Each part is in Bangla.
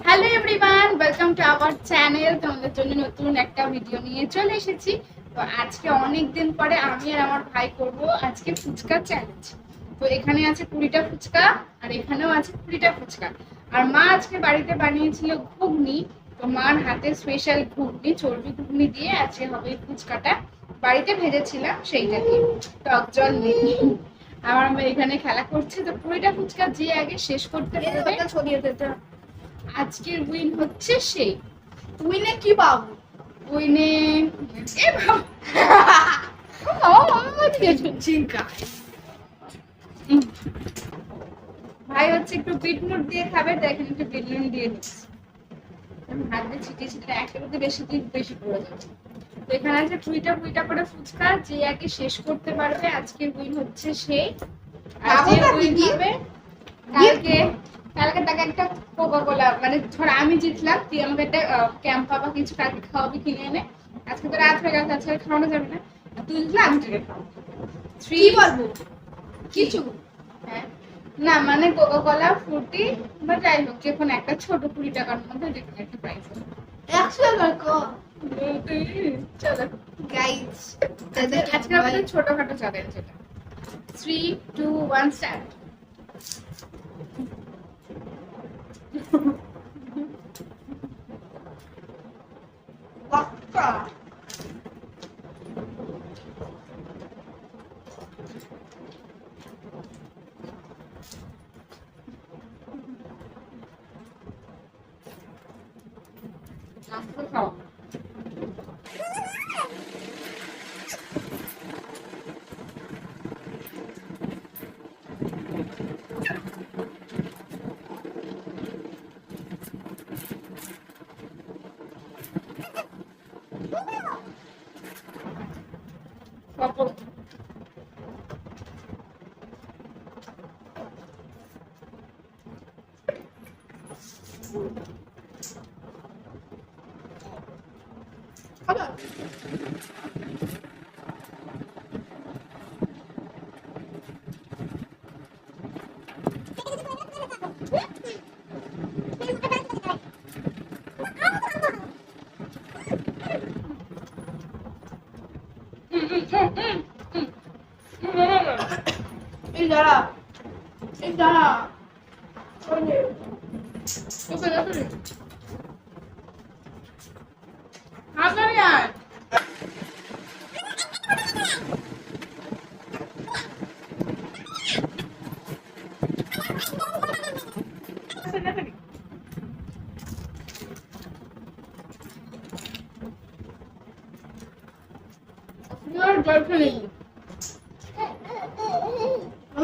Hello everyone welcome to our channel তোমাদের জন্য নতুন একটা ভিডিও নিয়ে চলে এসেছি। তো আজকে অনেক দিন পরে আমি আর আমার ভাই করব আজকে ফুচকা চ্যালেঞ্জ তো এখানে আছে কুড়িটা ফুচকা আর এখানেও আছে কুড়িটা ফুচকা। আর মা আজকে বাড়িতে বানিয়েছিল ঘুগনি। তো মার হাতে স্পেশাল ঘুগনি, চর্বি ঘুগনি দিয়ে আজকে হবে ফুচকাটা। বাড়িতে ভেজেছিলাম সেইটা দিয়ে। টক জল নেই। আমার এখানে খেলা করছে। তো কুড়িটা ফুচকা যে আগে শেষ করতে পারবে ছড়িয়ে দিতে আজকের উইন হচ্ছে সেই। উইনে কি পাবো? উইনে ভাই হচ্ছে একটু দিয়ে খাবে দেখেন একটু দিয়ে দিচ্ছি। হাত ছিটিয়ে ছিটিয়ে একেবারে বেশি দিন বেশি পড়ে যাবে তো এখানে আছে টুইটা টুইটা করে ফুচকা যে আগে শেষ করতে পারবে আজকের উইন হচ্ছে সেই। যে উইন হবে কালকে কালকে তাকে একটা কোকা কোলা মানে ধর আমি জিতলাম তুই আমাকে একটা ক্যাম্পা বা কিছু খাওয়াবি কিনে এনে। আজকে তো রাত হয়ে গেছে আজকে খাওয়ানো যাবে না। তুই জিতলে আমি তোকে খাওয়াবো। থ্রি বলব? কিছু হ্যাঁ। না মানে কোকা কোলা ফ্রুটি বা যাই হোক যে কোনো একটা ছোট কুড়ি টাকার মধ্যে যে কোনো একটা প্রাইস একশো টাকা চলো। গাইজ আজকে আমাদের ছোটখাটো চ্যালেঞ্জ এটা। Three two one start Vaca. Nossa, só. 나도. 가자. Couple. খাবার এই দাঁড়া এই দাঁড়া ওই যে, ওকে ওকে হাজারি আয় জল খেলে আমি খাওয়া খাব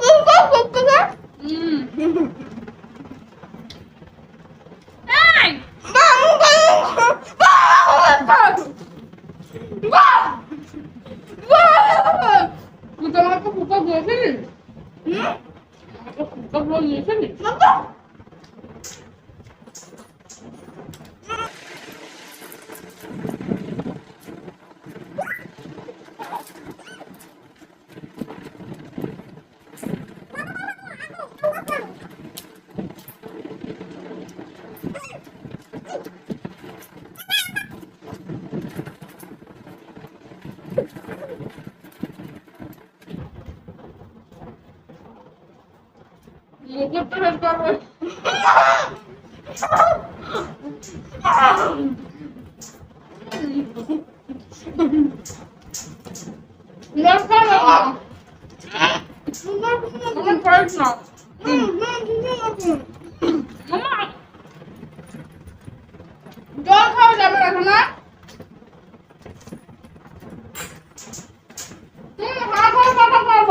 বুঝতে করতে না হুম এই তুই তো আমাকে ফুকা দিয়েছিলিস আমাকে ফুকা বল দিয়েছিলিস মুকুটটা শেষ করব দরকার নেই। আমার প্রাইস না মামা জল খাওয়া যাবে এখন না হুম হা খাওয়া কথা খাব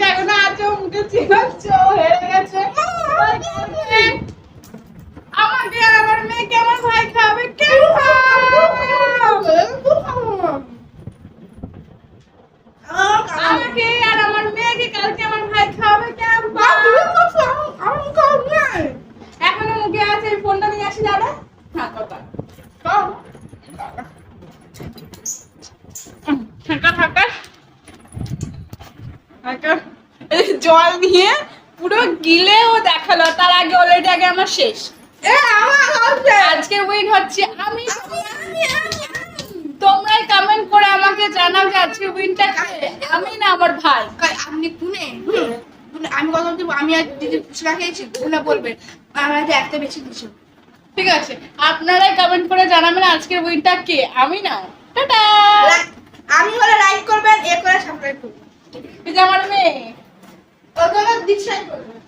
কেননা আচমকে চিনাচ্ছ হয়ে গেছে। জল দিয়ে পুরো গিলে ও দেখাল তার আগে অলরেডি আগে আমার শেষ। আজকের উইন হচ্ছে আমি। কমেন্ট করে আমাকে জানাও যে আজকে উইনটা আমি না আমার ভাই? আপনি আমি কথা বলতে আমি আর দিদি ফুচকা খেয়েছি কুনে বলবেন আমার একটা বেশি দিছো। ঠিক আছে আপনারাই কমেন্ট করে জানাবেন আজকের উইনটা কে? আমি না। টাটা! আমি হলে লাইক করবেন এ করে সাবস্ক্রাইব করবেন। এই যে আমার মেয়ে। ওকে ডিসলাইক করবেন